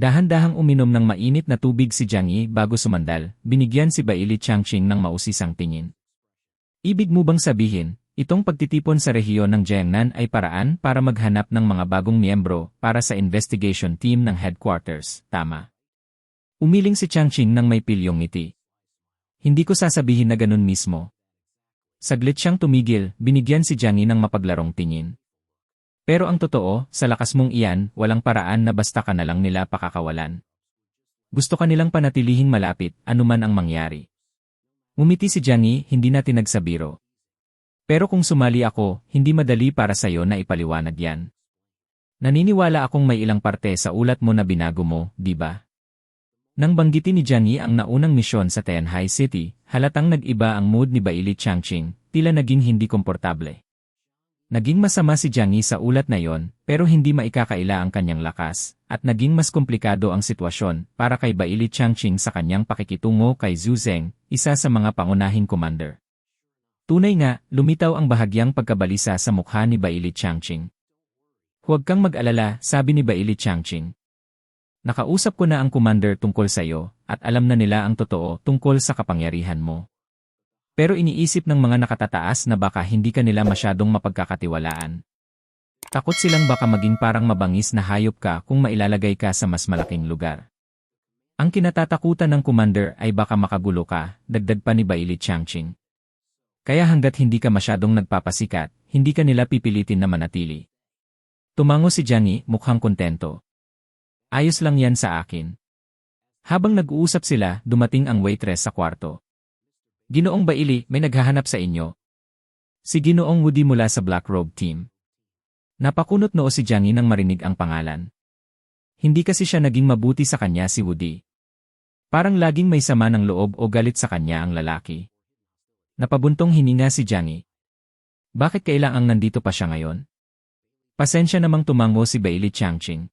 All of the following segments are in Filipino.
Dahan-dahang uminom ng mainit na tubig si Jiang Yi bago sumandal, binigyan si Baili Changqing ng mausisang tingin. Ibig mo bang sabihin, itong pagtitipon sa rehiyon ng Jiangnan ay paraan para maghanap ng mga bagong miyembro para sa investigation team ng headquarters, tama? Umiling si Changqing ng may pilyong ngiti. Hindi ko sasabihin na ganun mismo. Saglit siyang tumigil, binigyan si Jiang Yi ng mapaglarong tingin. Pero ang totoo, sa lakas mong iyan, walang paraan na basta ka na lang nila pakakawalan. Gusto ka nilang panatilihing malapit, anuman ang mangyari. Umiti si Jiang hindi na tinagsabiro. Pero kung sumali ako, hindi madali para sa'yo na ipaliwanag yan. Naniniwala akong may ilang parte sa ulat mo na binago mo, di ba? Nang banggitin ni Jiang ang naunang misyon sa Tianhai City, halatang nag-iba ang mood ni Baili Changqing, tila naging hindi komportable. Naging masama si Jiang sa ulat na yon, pero hindi maikakaila ang kanyang lakas, at naging mas komplikado ang sitwasyon para kay Baili Changqing sa kanyang pakikitungo kay Zhu Zeng, isa sa mga pangunahing commander. Tunay nga, lumitaw ang bahagyang pagkabalisa sa mukha ni Baili Changqing. Huwag kang mag-alala, sabi ni Baili Changqing. Nakausap ko na ang commander tungkol sa iyo, at alam na nila ang totoo tungkol sa kapangyarihan mo. Pero iniisip ng mga nakatataas na baka hindi ka nila masyadong mapagkakatiwalaan. Takot silang baka maging parang mabangis na hayop ka kung mailalagay ka sa mas malaking lugar. Ang kinatatakutan ng commander ay baka makagulo ka, dagdag pa ni Baili Changqing. Kaya hanggat hindi ka masyadong nagpapasikat, hindi ka nila pipilitin na manatili. Tumango si Johnny, mukhang kontento. Ayos lang yan sa akin. Habang nag-uusap sila, dumating ang waitress sa kwarto. Ginoong Baili, may naghahanap sa inyo. Si Ginoong Woody mula sa Black Robe Team. Napakunot noo si Jiangyi nang marinig ang pangalan. Hindi kasi siya naging mabuti sa kanya si Woody. Parang laging may sama ng loob o galit sa kanya ang lalaki. Napabuntong hininga si Jiangyi. Bakit kailangang nandito pa siya ngayon? Pasensya namang tumango si Bailey Changqing.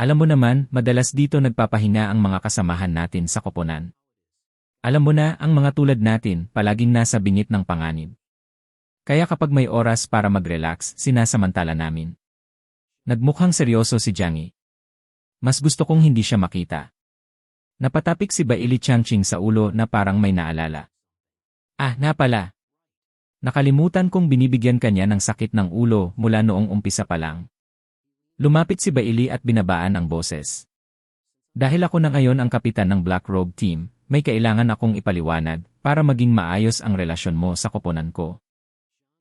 Alam mo naman, madalas dito nagpapahinga ang mga kasamahan natin sa koponan. Alam mo na, ang mga tulad natin, palaging nasa bingit ng panganib. Kaya kapag may oras para mag-relax, sinasamantala namin. Nagmukhang seryoso si Jiangyi. Mas gusto kong hindi siya makita. Napatapik si Baili Changqing sa ulo na parang may naalala. Ah, napala. Nakalimutan kong binibigyan kanya ng sakit ng ulo mula noong umpisa pa lang. Lumapit si Baili at binabaan ang boses. Dahil ako na ngayon ang kapitan ng Black Robe Team, may kailangan akong ipaliwanag para maging maayos ang relasyon mo sa koponan ko.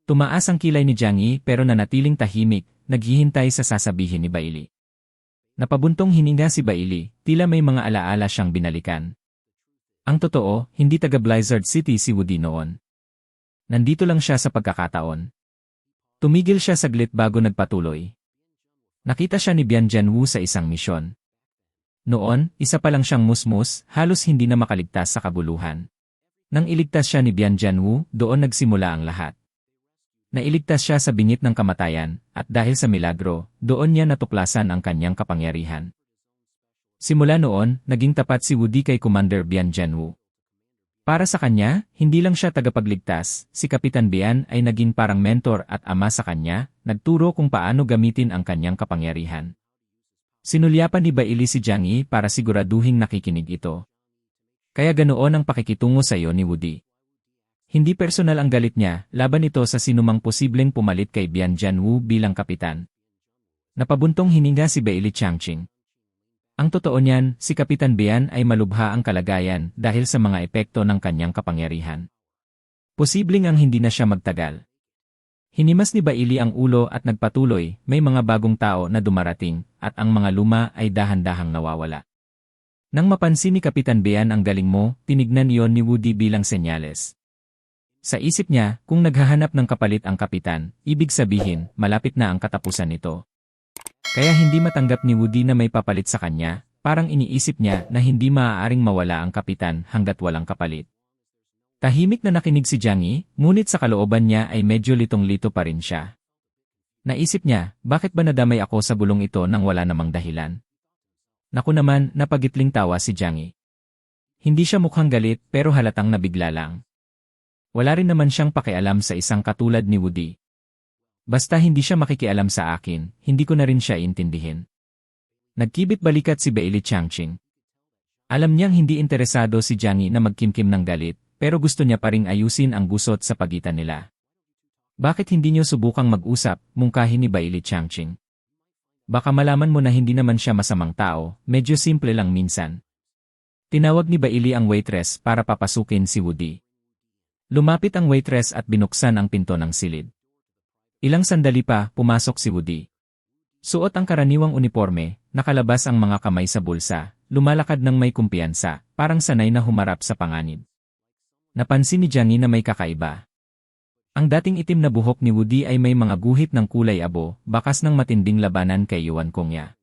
Tumaas ang kilay ni Jiang Yi pero nanatiling tahimik, naghihintay sa sasabihin ni Baili. Napabuntong hininga si Baili, tila may mga alaala siyang binalikan. Ang totoo, hindi taga Blizzard City si Woody noon. Nandito lang siya sa pagkakataon. Tumigil siya saglit bago nagpatuloy. Nakita siya ni Bian Jianwu sa isang misyon. Noon, isa pa lang siyang musmus, halos hindi na makaligtas sa kabuluhan. Nang iligtas siya ni Bian Jianwu, doon nagsimula ang lahat. Nailigtas siya sa bingit ng kamatayan, at dahil sa milagro, doon niya natuklasan ang kanyang kapangyarihan. Simula noon, naging tapat si Woody kay Commander Bian Jianwu. Para sa kanya, hindi lang siya tagapagligtas, si Kapitan Bian ay naging parang mentor at ama sa kanya, nagturo kung paano gamitin ang kanyang kapangyarihan. Sinulyapan ni Baili si Jiangyi para siguraduhing nakikinig ito. Kaya ganoon ang pakikitungo sa iyo ni Woody. Hindi personal ang galit niya, laban ito sa sinumang posibleng pumalit kay Bian Jianwu bilang kapitan. Napabuntong hininga si Baili Changqing. Ang totoo niyan, si Kapitan Bian ay malubha ang kalagayan dahil sa mga epekto ng kanyang kapangyarihan. Posibleng ang hindi na siya magtagal. Hinimas ni Baili ang ulo at nagpatuloy, may mga bagong tao na dumarating, at ang mga luma ay dahan-dahang nawawala. Nang mapansin ni Kapitan Bean ang galing mo, tinignan iyon ni Woody bilang senyales. Sa isip niya, kung naghahanap ng kapalit ang kapitan, ibig sabihin, malapit na ang katapusan nito. Kaya hindi matanggap ni Woody na may papalit sa kanya, parang iniisip niya na hindi maaaring mawala ang kapitan hanggat walang kapalit. Tahimik na nakinig si Jiangyi, ngunit sa kalooban niya ay medyo litong-lito pa rin siya. Naisip niya, bakit ba nadamay ako sa bulong ito nang wala namang dahilan? Naku naman, napagitling tawa si Jiangyi. Hindi siya mukhang galit pero halatang nabigla lang. Wala rin naman siyang pakialam sa isang katulad ni Woody. Basta hindi siya makikialam sa akin, hindi ko na rin siya intindihin. Nagkibit balikat si Bailey Changqing. Alam niyang hindi interesado si Jiang Yi na magkimkim ng galit, pero gusto niya pa ring ayusin ang gusot sa pagitan nila. Bakit hindi niyo subukang mag-usap, mungkahin ni Bailey Changqing? Baka malaman mo na hindi naman siya masamang tao, medyo simple lang minsan. Tinawag ni Bailey ang waitress para papasukin si Woody. Lumapit ang waitress at binuksan ang pinto ng silid. Ilang sandali pa, pumasok si Woody. Suot ang karaniwang uniforme, nakalabas ang mga kamay sa bulsa, lumalakad ng may kumpiyansa, parang sanay na humarap sa panganib. Napansin ni Yi na may kakaiba. Ang dating itim na buhok ni Woody ay may mga guhit ng kulay abo, bakas ng matinding labanan kay Yuan Kongya.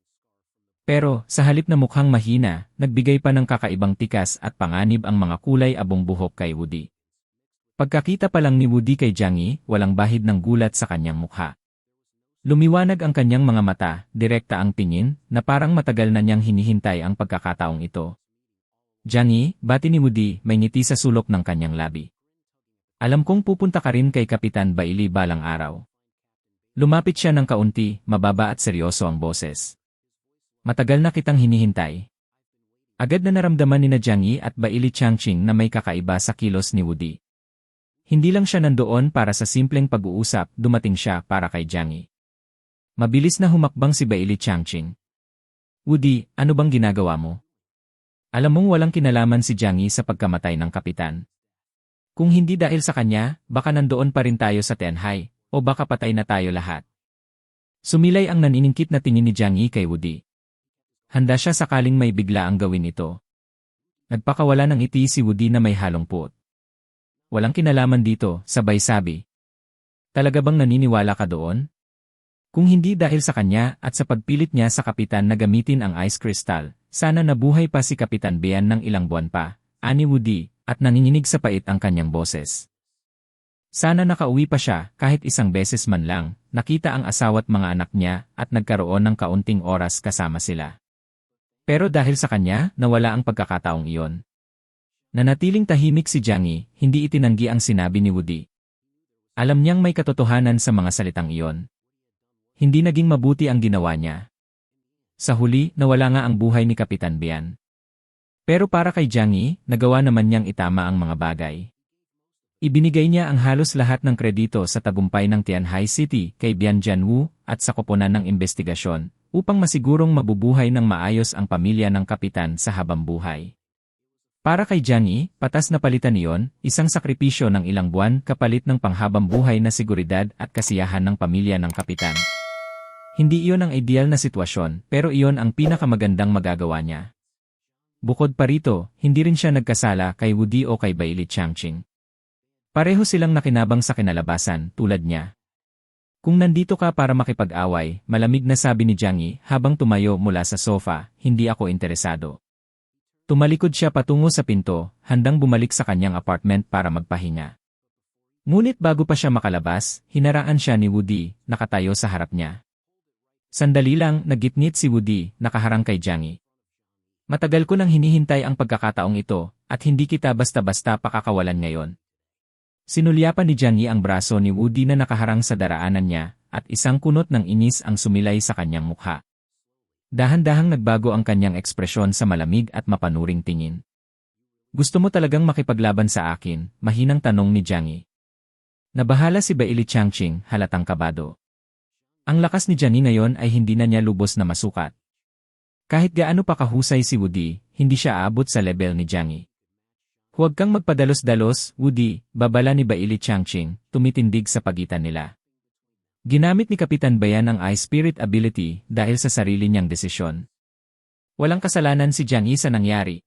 Pero, sa halip na mukhang mahina, nagbigay pa ng kakaibang tikas at panganib ang mga kulay abong buhok kay Woody. Pagkakita pa lang ni Woody kay Jiang Yi, walang bahid ng gulat sa kanyang mukha. Lumiwanag ang kanyang mga mata, direkta ang tingin, na parang matagal na niyang hinihintay ang pagkakataong ito. Yi, bati ni Woody, may ngiti sa sulok ng kanyang labi. Alam kong pupunta ka rin kay Kapitan Bailey balang araw. Lumapit siya ng kaunti, mababa at seryoso ang boses. Matagal na kitang hinihintay. Agad na naramdaman ni na Jiang Yi at Bailey Changqing na may kakaiba sa kilos ni Woody. Hindi lang siya nandoon para sa simpleng pag-uusap, dumating siya para kay Jiang Yi. Mabilis na humakbang si Bailey Changqing. Woody, ano bang ginagawa mo? Alam mong walang kinalaman si Jiang Yi sa pagkamatay ng kapitan. Kung hindi dahil sa kanya, baka nandoon pa rin tayo sa Tenhai, o baka patay na tayo lahat. Sumilay ang naniningkit na tingin ni Jiang Yi kay Woody. Handa siya sakaling may bigla ang gawin ito. Nagpakawala ng iti si Woody na may halong puot. Walang kinalaman dito, sabay sabi. Talaga bang naniniwala ka doon? Kung hindi dahil sa kanya at sa pagpilit niya sa kapitan na gamitin ang ice crystal, sana nabuhay pa si Kapitan Bian ng ilang buwan pa, ani Woody, at nanginginig sa pait ang kanyang boses. Sana nakauwi pa siya kahit isang beses man lang, nakita ang asawa't mga anak niya at nagkaroon ng kaunting oras kasama sila. Pero dahil sa kanya, nawala ang pagkakataong iyon. Nanatiling tahimik si Jiang Yi, hindi itinanggi ang sinabi ni Woody. Alam niyang may katotohanan sa mga salitang iyon. Hindi naging mabuti ang ginawa niya. Sa huli, nawala nga ang buhay ni Kapitan Bian. Pero para kay Jiang Yi, nagawa naman niyang itama ang mga bagay. Ibinigay niya ang halos lahat ng kredito sa tagumpay ng Tianhai City kay Bian Jianwu at sa koponan ng investigasyon upang masigurong mabubuhay ng maayos ang pamilya ng kapitan sa habang buhay. Para kay Jiang Yi, patas na palitan niyon, isang sakripisyo ng ilang buwan kapalit ng panghabang buhay na seguridad at kasiyahan ng pamilya ng kapitan. Hindi iyon ang ideal na sitwasyon, pero iyon ang pinakamagandang magagawa niya. Bukod pa rito, hindi rin siya nagkasala kay Woody o kay Bailey Changqing. Pareho silang nakinabang sa kinalabasan, tulad niya. Kung nandito ka para makipag-away, malamig na sabi ni Jiang habang tumayo mula sa sofa, hindi ako interesado. Tumalikod siya patungo sa pinto, handang bumalik sa kanyang apartment para magpahinga. Ngunit bago pa siya makalabas, hinaraan siya ni Woody, nakatayo sa harap niya. Sandali lang, nagitnit si Woody, nakaharang kay Jiang. Matagal ko nang hinihintay ang pagkakataong ito, at hindi kita basta-basta pakakawalan ngayon. Sinulyapan ni Yi ang braso ni Woody na nakaharang sa daraanan niya, at isang kunot ng inis ang sumilay sa kanyang mukha. Dahan-dahang nagbago ang kanyang ekspresyon sa malamig at mapanuring tingin. Gusto mo talagang makipaglaban sa akin, mahinang tanong ni Jiang Yi. Nabahala si Bailey Changqing, halatang kabado. Ang lakas ni Jiang Yi ngayon ay hindi na niya lubos na masukat. Kahit gaano pa kahusay si Woody, hindi siya aabot sa level ni Jiang Yi. Huwag kang magpadalos-dalos, Woody, babala ni Bailey Changqing, tumitindig sa pagitan nila. Ginamit ni Kapitan Bayan ang Ice Spirit ability dahil sa sarili niyang desisyon. Walang kasalanan si Jiang Yi sa nangyari.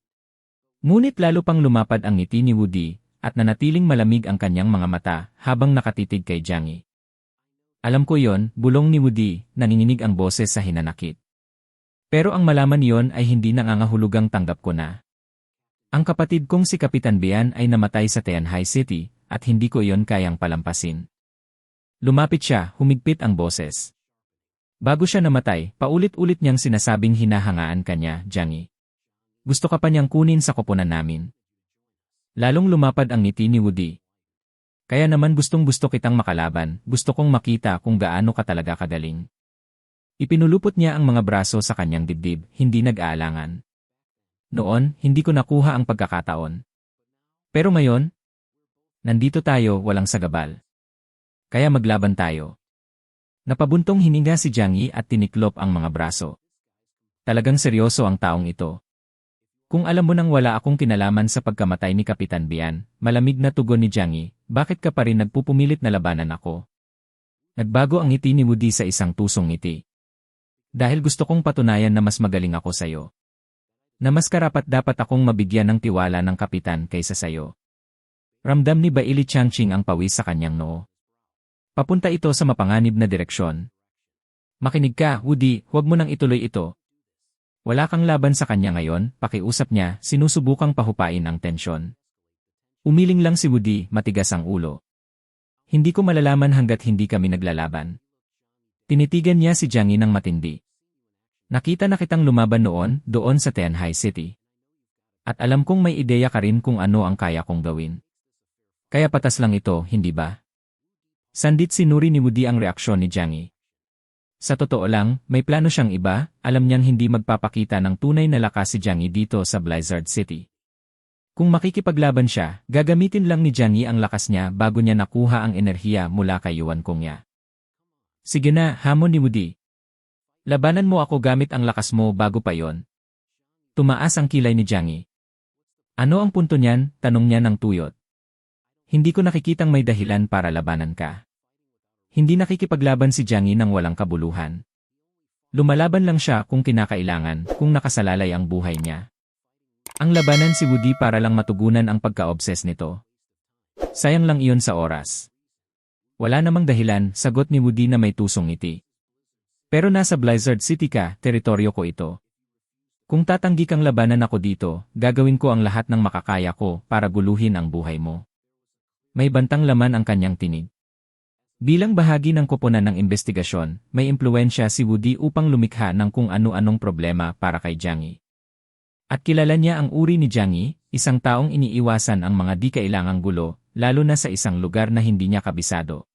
Ngunit lalo pang lumapad ang ngiti ni Woody at nanatiling malamig ang kanyang mga mata habang nakatitig kay Jiang Yi. Alam ko yon, bulong ni Woody, nanginginig ang boses sa hinanakit. Pero ang malaman niyon ay hindi nangangahulugang tanggap ko na. Ang kapatid kong si Kapitan Bian ay namatay sa Tianhai City, at hindi ko iyon kayang palampasin. Lumapit siya, humigpit ang boses. Bago siya namatay, paulit-ulit niyang sinasabing hinahangaan kanya, Jiang Yi. Gusto ka pa niyang kunin sa koponan namin. Lalong lumapad ang ngiti ni Woody. Kaya naman gustong gusto kitang makalaban, gusto kong makita kung gaano ka talaga kagaling. Ipinulupot niya ang mga braso sa kanyang dibdib, hindi nag-aalangan. Noon, hindi ko nakuha ang pagkakataon. Pero ngayon, nandito tayo walang sagabal. Kaya maglaban tayo. Napabuntong hininga si Jiang Yi at tiniklop ang mga braso. Talagang seryoso ang taong ito. Kung alam mo nang wala akong kinalaman sa pagkamatay ni Kapitan Bian, malamig na tugon ni Jiang Yi, bakit ka pa rin nagpupumilit na labanan ako? Nagbago ang ngiti ni Woody sa isang tusong ngiti. Dahil gusto kong patunayan na mas magaling ako sa'yo. Na mas karapat dapat akong mabigyan ng tiwala ng kapitan kaysa sa'yo. Ramdam ni Baili Changqing ang pawis sa kanyang noo. Papunta ito sa mapanganib na direksyon. Makinig ka, Woody, huwag mo nang ituloy ito. Wala kang laban sa kanya ngayon, pakiusap niya, sinusubukang pahupain ang tensyon. Umiling lang si Woody, matigas ang ulo. Hindi ko malalaman hanggat hindi kami naglalaban. Tinitigan niya si Jiang Yi ng matindi. Nakita na kitang lumaban noon, doon sa Tianhai City. At alam kong may ideya ka rin kung ano ang kaya kong gawin. Kaya patas lang ito, hindi ba? Sandit sinuri ni Woody ang reaksyon ni Jiang Yi. Sa totoo lang, may plano siyang iba, alam niyang hindi magpapakita ng tunay na lakas si Jiang Yi dito sa Blizzard City. Kung makikipaglaban siya, gagamitin lang ni Jiang Yi ang lakas niya bago niya nakuha ang enerhiya mula kay Yuan Kongya. Sige na, hamon ni Woody. Labanan mo ako gamit ang lakas mo bago pa yon. Tumaas ang kilay ni Jiang Yi. Ano ang punto niyan? Tanong niya ng tuyot. Hindi ko nakikitang may dahilan para labanan ka. Hindi nakikipaglaban si Jiang Yi ng walang kabuluhan. Lumalaban lang siya kung kinakailangan, kung nakasalalay ang buhay niya. Ang labanan si Woody para lang matugunan ang pagka-obses nito. Sayang lang iyon sa oras. Wala namang dahilan, sagot ni Woody na may tusong ngiti. Pero nasa Blizzard City ka, teritoryo ko ito. Kung tatanggi kang labanan ako dito, gagawin ko ang lahat ng makakaya ko para guluhin ang buhay mo. May bantang laman ang kanyang tinig. Bilang bahagi ng koponan ng investigasyon, may impluensya si Woody upang lumikha ng kung ano-anong problema para kay Jiang Yi. At kilala niya ang uri ni Jiang Yi, isang taong iniiwasan ang mga di kailangang gulo, lalo na sa isang lugar na hindi niya kabisado.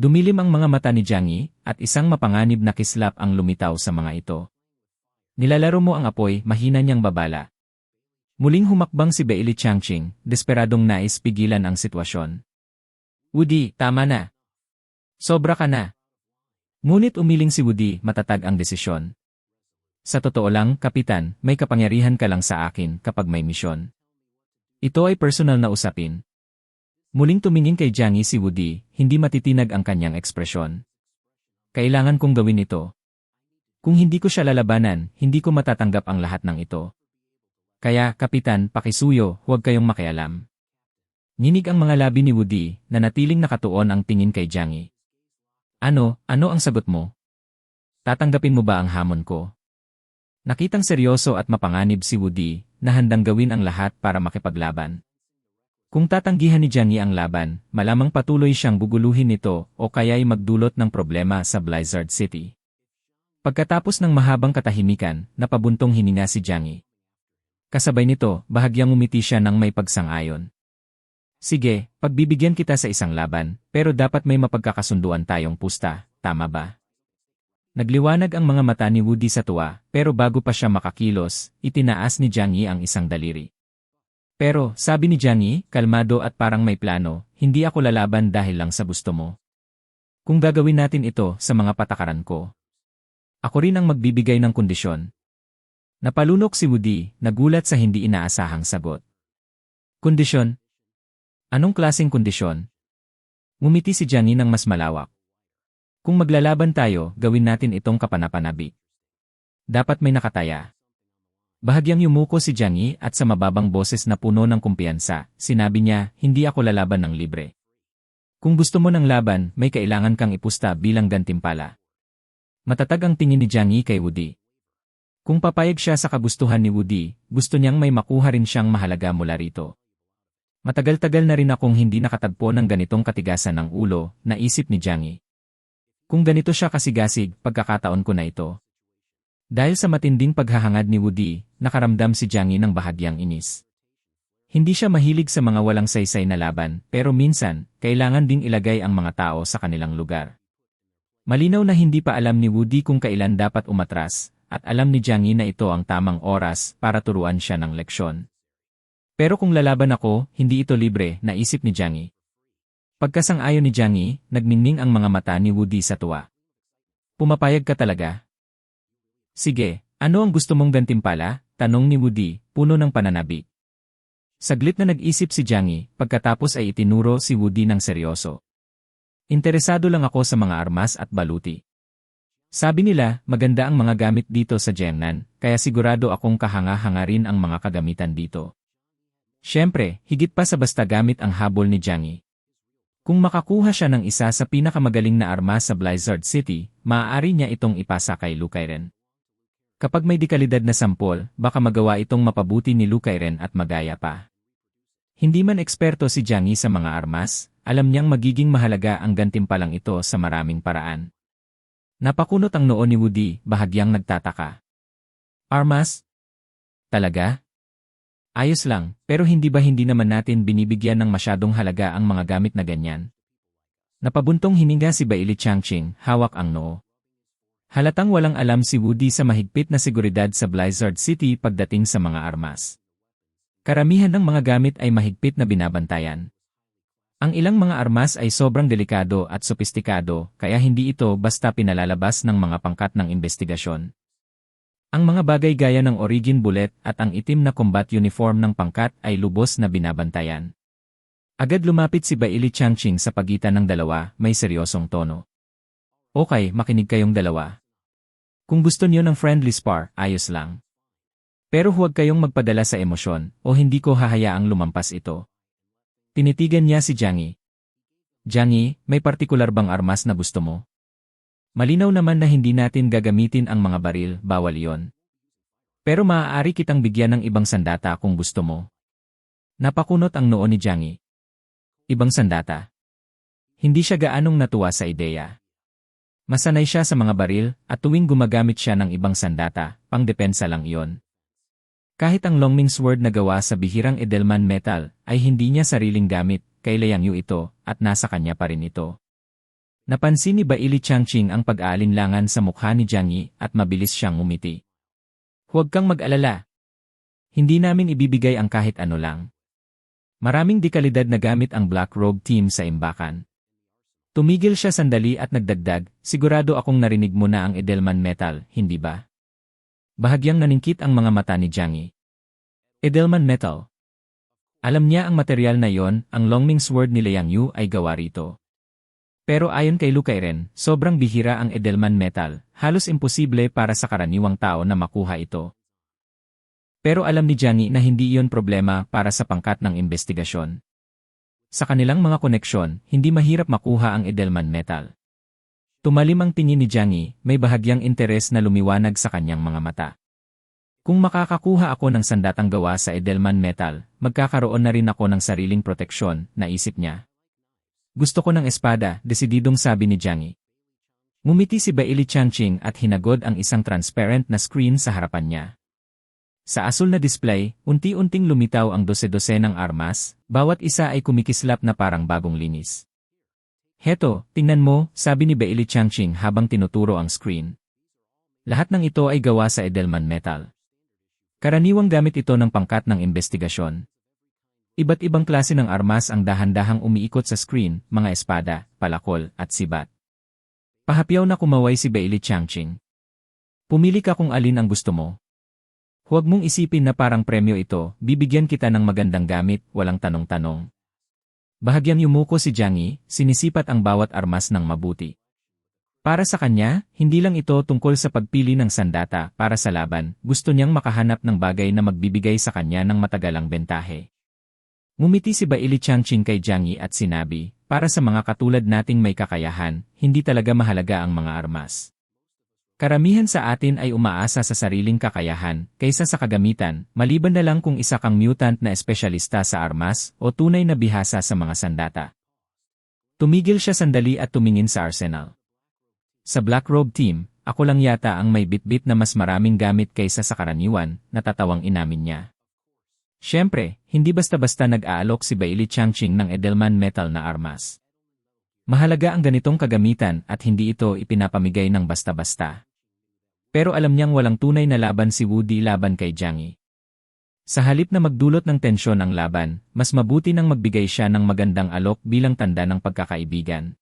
Dumilim ang mga mata ni Jiang Yi, at isang mapanganib na kislap ang lumitaw sa mga ito. Nilalaro mo ang apoy, mahina niyang babala. Muling humakbang si Beili Changqing, desperadong nais pigilan ang sitwasyon. Woody, tama na. Sobra ka na. Ngunit umiling si Woody, matatag ang desisyon. Sa totoo lang, Kapitan, may kapangyarihan ka lang sa akin kapag may misyon. Ito ay personal na usapin, Muling tumingin kay Yi si Woody, hindi matitinag ang kanyang ekspresyon. Kailangan kong gawin ito. Kung hindi ko siya lalabanan, hindi ko matatanggap ang lahat ng ito. Kaya, Kapitan, pakisuyo, huwag kayong makialam. Ninig ang mga labi ni Woody, na natiling nakatuon ang tingin kay Yi. Ano, ano ang sagot mo? Tatanggapin mo ba ang hamon ko? Nakitang seryoso at mapanganib si Woody, na handang gawin ang lahat para makipaglaban. Kung tatanggihan ni Yi ang laban, malamang patuloy siyang buguluhin nito o kaya'y magdulot ng problema sa Blizzard City. Pagkatapos ng mahabang katahimikan, napabuntong hininga si Yi. Kasabay nito, bahagyang umiti siya ng may pagsang-ayon. Sige, pagbibigyan kita sa isang laban, pero dapat may mapagkakasunduan tayong pusta, tama ba? Nagliwanag ang mga mata ni Woody sa tuwa, pero bago pa siya makakilos, itinaas ni Jiang Yi ang isang daliri. Pero, sabi ni Jiang kalmado at parang may plano, hindi ako lalaban dahil lang sa gusto mo. Kung gagawin natin ito sa mga patakaran ko. Ako rin ang magbibigay ng kondisyon. Napalunok si Woody, nagulat sa hindi inaasahang sagot. Kondisyon? Anong klaseng kondisyon? Ngumiti si Jiang ng mas malawak. Kung maglalaban tayo, gawin natin itong kapanapanabi. Dapat may nakataya. Bahagyang yumuko si Jiang Yi at sa mababang boses na puno ng kumpiyansa, sinabi niya, hindi ako lalaban ng libre. Kung gusto mo ng laban, may kailangan kang ipusta bilang gantimpala. Matatag ang tingin ni Jiang Yi kay Woody. Kung papayag siya sa kagustuhan ni Woody, gusto niyang may makuha rin siyang mahalaga mula rito. Matagal-tagal na rin akong hindi nakatagpo ng ganitong katigasan ng ulo, naisip ni Jiang Yi. Kung ganito siya kasigasig, pagkakataon ko na ito. Dahil sa matinding paghahangad ni Woody, nakaramdam si Jiang Yi ng bahagyang inis. Hindi siya mahilig sa mga walang saysay na laban, pero minsan, kailangan ding ilagay ang mga tao sa kanilang lugar. Malinaw na hindi pa alam ni Woody kung kailan dapat umatras, at alam ni Jiang Yi na ito ang tamang oras para turuan siya ng leksyon. Pero kung lalaban ako, hindi ito libre, naisip ni Jiang Yi. Pagkasang-ayon ni Jiang Yi, nagmingning ang mga mata ni Woody sa tuwa. Pumapayag ka talaga? Sige, ano ang gusto mong gantimpala? Tanong ni Woody, puno ng pananabik. Saglit na nag-isip si Jiang Yi, pagkatapos ay itinuro si Woody ng seryoso. Interesado lang ako sa mga armas at baluti. Sabi nila, maganda ang mga gamit dito sa Gemnan, kaya sigurado akong kahanga-hanga rin ang mga kagamitan dito. Siyempre, higit pa sa basta gamit ang habol ni Jiang Kung makakuha siya ng isa sa pinakamagaling na armas sa Blizzard City, maaari niya itong ipasa kay Lukairen. Kapag may dekalidad na sampol, baka magawa itong mapabuti ni Lukairen at magaya pa. Hindi man eksperto si Jiang sa mga armas, alam niyang magiging mahalaga ang gantimpalang ito sa maraming paraan. Napakunot ang noo ni Woody, bahagyang nagtataka. Armas? Talaga? Ayos lang, pero hindi ba hindi naman natin binibigyan ng masyadong halaga ang mga gamit na ganyan? Napabuntong hininga si Bailey Changqing, hawak ang noo. Halatang walang alam si Woody sa mahigpit na seguridad sa Blizzard City pagdating sa mga armas. Karamihan ng mga gamit ay mahigpit na binabantayan. Ang ilang mga armas ay sobrang delikado at sopistikado kaya hindi ito basta pinalalabas ng mga pangkat ng investigasyon. Ang mga bagay gaya ng origin bullet at ang itim na combat uniform ng pangkat ay lubos na binabantayan. Agad lumapit si Bailey Changqing sa pagitan ng dalawa, may seryosong tono. Okay, makinig kayong dalawa. Kung gusto niyo ng friendly spar, ayos lang. Pero huwag kayong magpadala sa emosyon, o hindi ko hahayaang lumampas ito. Tinitigan niya si Jiang Jiang may partikular bang armas na gusto mo? Malinaw naman na hindi natin gagamitin ang mga baril, bawal yon. Pero maaari kitang bigyan ng ibang sandata kung gusto mo. Napakunot ang noo ni Jiang Ibang sandata. Hindi siya gaanong natuwa sa ideya. Masanay siya sa mga baril, at tuwing gumagamit siya ng ibang sandata, pangdepensa lang iyon. Kahit ang Longming Sword na gawa sa bihirang Edelman metal, ay hindi niya sariling gamit, kay Liang ito, at nasa kanya pa rin ito. Napansin ni Baili Changqing ang pag-aalinlangan sa mukha ni Jiang Yi at mabilis siyang umiti. Huwag kang mag-alala. Hindi namin ibibigay ang kahit ano lang. Maraming dikalidad na gamit ang Black Robe team sa imbakan. Tumigil siya sandali at nagdagdag, sigurado akong narinig mo na ang Edelman metal, hindi ba? Bahagyang naningkit ang mga mata ni Jiang Edelman Metal. Alam niya ang material na yon, ang Longming Sword ni Liang Yu ay gawa rito. Pero ayon kay Lukairen, sobrang bihira ang Edelman Metal, halos imposible para sa karaniwang tao na makuha ito. Pero alam ni Jiang na hindi iyon problema para sa pangkat ng investigasyon. Sa kanilang mga koneksyon, hindi mahirap makuha ang Edelman Metal. Tumalim ang tingin ni Jiang may bahagyang interes na lumiwanag sa kanyang mga mata. Kung makakakuha ako ng sandatang gawa sa Edelman Metal, magkakaroon na rin ako ng sariling proteksyon, naisip niya. Gusto ko ng espada, desididong sabi ni Jiang Ngumiti si Baili Changqing at hinagod ang isang transparent na screen sa harapan niya. Sa asul na display, unti-unting lumitaw ang dose-dose ng armas, bawat isa ay kumikislap na parang bagong linis. Heto, tingnan mo, sabi ni Bailey Changqing habang tinuturo ang screen. Lahat ng ito ay gawa sa Edelman metal. Karaniwang gamit ito ng pangkat ng investigasyon. Iba't ibang klase ng armas ang dahan-dahang umiikot sa screen, mga espada, palakol, at sibat. Pahapyaw na kumaway si Bailey Changqing. Pumili ka kung alin ang gusto mo. Huwag mong isipin na parang premyo ito, bibigyan kita ng magandang gamit, walang tanong-tanong. Bahagyang yumuko si Jiang sinisipat ang bawat armas ng mabuti. Para sa kanya, hindi lang ito tungkol sa pagpili ng sandata para sa laban, gusto niyang makahanap ng bagay na magbibigay sa kanya ng matagalang bentahe. Ngumiti si Baili Changqing kay Jiang at sinabi, para sa mga katulad nating may kakayahan, hindi talaga mahalaga ang mga armas. Karamihan sa atin ay umaasa sa sariling kakayahan, kaysa sa kagamitan, maliban na lang kung isa kang mutant na espesyalista sa armas o tunay na bihasa sa mga sandata. Tumigil siya sandali at tumingin sa arsenal. Sa Black Robe team, ako lang yata ang may bitbit na mas maraming gamit kaysa sa karaniwan, natatawang inamin niya. Siyempre, hindi basta-basta nag-aalok si Bailey Changqing ng Edelman metal na armas. Mahalaga ang ganitong kagamitan at hindi ito ipinapamigay ng basta-basta. Pero alam niyang walang tunay na laban si Woody laban kay Jiang Sa halip na magdulot ng tensyon ang laban, mas mabuti nang magbigay siya ng magandang alok bilang tanda ng pagkakaibigan.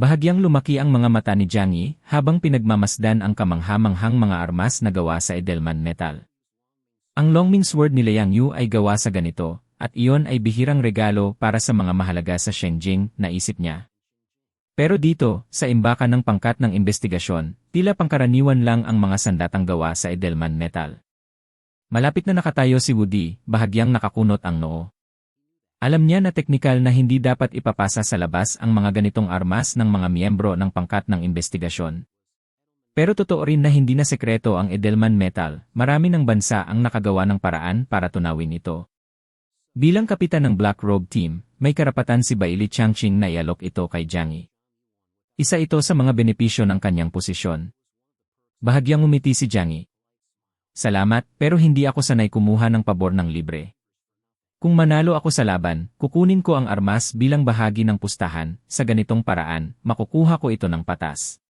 Bahagyang lumaki ang mga mata ni Jiang habang pinagmamasdan ang kamanghamanghang mga armas na gawa sa Edelman metal. Ang Longming Sword ni Liang Yu ay gawa sa ganito, at iyon ay bihirang regalo para sa mga mahalaga sa Shenjing, naisip niya. Pero dito, sa imbakan ng pangkat ng investigasyon, tila pangkaraniwan lang ang mga sandatang gawa sa Edelman metal. Malapit na nakatayo si Woody, bahagyang nakakunot ang noo. Alam niya na teknikal na hindi dapat ipapasa sa labas ang mga ganitong armas ng mga miyembro ng pangkat ng investigasyon. Pero totoo rin na hindi na sekreto ang Edelman metal, marami ng bansa ang nakagawa ng paraan para tunawin ito. Bilang kapitan ng Black Robe Team, may karapatan si Bailey Changqing na ialok ito kay Jiang isa ito sa mga benepisyo ng kanyang posisyon. Bahagyang umiti si Jiang Salamat, pero hindi ako sanay kumuha ng pabor ng libre. Kung manalo ako sa laban, kukunin ko ang armas bilang bahagi ng pustahan, sa ganitong paraan, makukuha ko ito ng patas.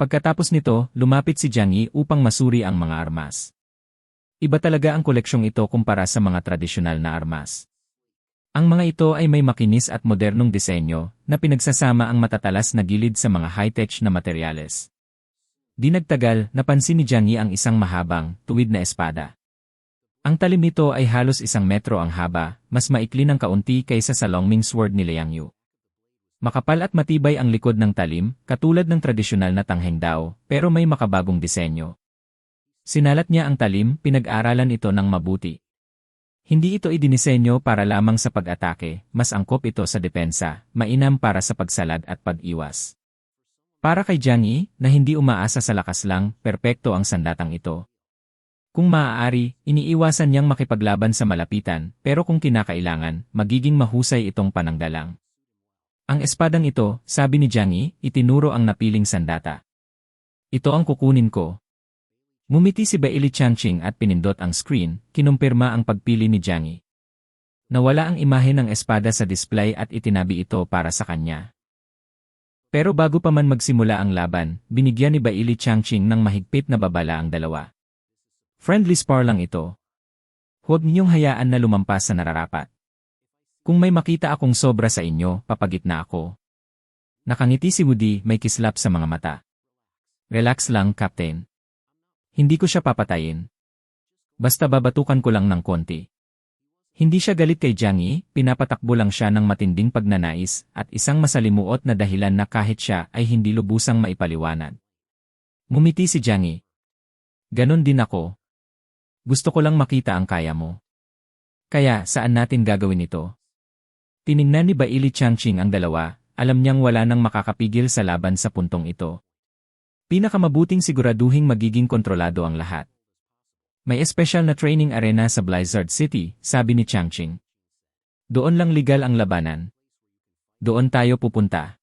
Pagkatapos nito, lumapit si Jiang upang masuri ang mga armas. Iba talaga ang koleksyong ito kumpara sa mga tradisyonal na armas. Ang mga ito ay may makinis at modernong disenyo na pinagsasama ang matatalas na gilid sa mga high-tech na materyales. Di nagtagal, napansin ni Jiang Yi ang isang mahabang, tuwid na espada. Ang talim nito ay halos isang metro ang haba, mas maikli ng kaunti kaysa sa Longming Sword ni Liang Yu. Makapal at matibay ang likod ng talim, katulad ng tradisyonal na tangheng dao, pero may makabagong disenyo. Sinalat niya ang talim, pinag-aralan ito ng mabuti. Hindi ito idinisenyo para lamang sa pag-atake, mas angkop ito sa depensa, mainam para sa pagsalad at pag-iwas. Para kay Jiang Yi, na hindi umaasa sa lakas lang, perpekto ang sandatang ito. Kung maaari, iniiwasan niyang makipaglaban sa malapitan, pero kung kinakailangan, magiging mahusay itong pananggalang. Ang espadang ito, sabi ni Jiang Yi, itinuro ang napiling sandata. Ito ang kukunin ko, Mumiti si Bailey Changqing at pinindot ang screen, kinumpirma ang pagpili ni Jiang Nawala ang imahe ng espada sa display at itinabi ito para sa kanya. Pero bago pa man magsimula ang laban, binigyan ni Bailey Changqing ng mahigpit na babala ang dalawa. Friendly spar lang ito. Huwag niyong hayaan na lumampas sa nararapat. Kung may makita akong sobra sa inyo, papagitna ako. Nakangiti si Woody, may kislap sa mga mata. Relax lang, Captain. Hindi ko siya papatayin. Basta babatukan ko lang ng konti. Hindi siya galit kay Jiang Yi, pinapatakbo lang siya ng matinding pagnanais at isang masalimuot na dahilan na kahit siya ay hindi lubusang maipaliwanag. Mumiti si Jiang Yi. Ganon din ako. Gusto ko lang makita ang kaya mo. Kaya, saan natin gagawin ito? Tiningnan ni Baili Changqing ang dalawa, alam niyang wala nang makakapigil sa laban sa puntong ito. Pinakamabuting siguraduhing magiging kontrolado ang lahat. May espesyal na training arena sa Blizzard City, sabi ni Changqing. Doon lang legal ang labanan. Doon tayo pupunta.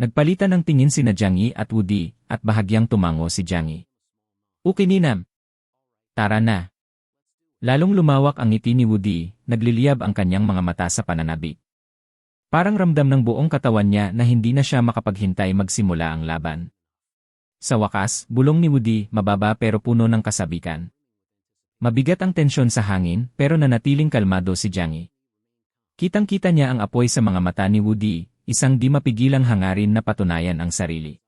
Nagpalitan ng tingin si na Jiang Yi at Woody, at bahagyang tumango si Jiang Yi. Okay ninam. Tara na. Lalong lumawak ang ngiti ni Woody, nagliliyab ang kanyang mga mata sa pananabik. Parang ramdam ng buong katawan niya na hindi na siya makapaghintay magsimula ang laban. Sa wakas, bulong ni Woody, mababa pero puno ng kasabikan. Mabigat ang tensyon sa hangin, pero nanatiling kalmado si Jiang Kitang-kita niya ang apoy sa mga mata ni Woody, isang di mapigilang hangarin na patunayan ang sarili.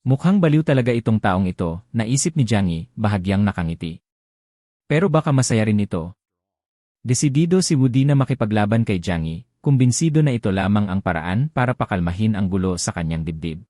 Mukhang baliw talaga itong taong ito, naisip ni Jiang bahagyang nakangiti. Pero baka masaya rin ito. Desidido si Woody na makipaglaban kay Jiang kumbinsido na ito lamang ang paraan para pakalmahin ang gulo sa kanyang dibdib.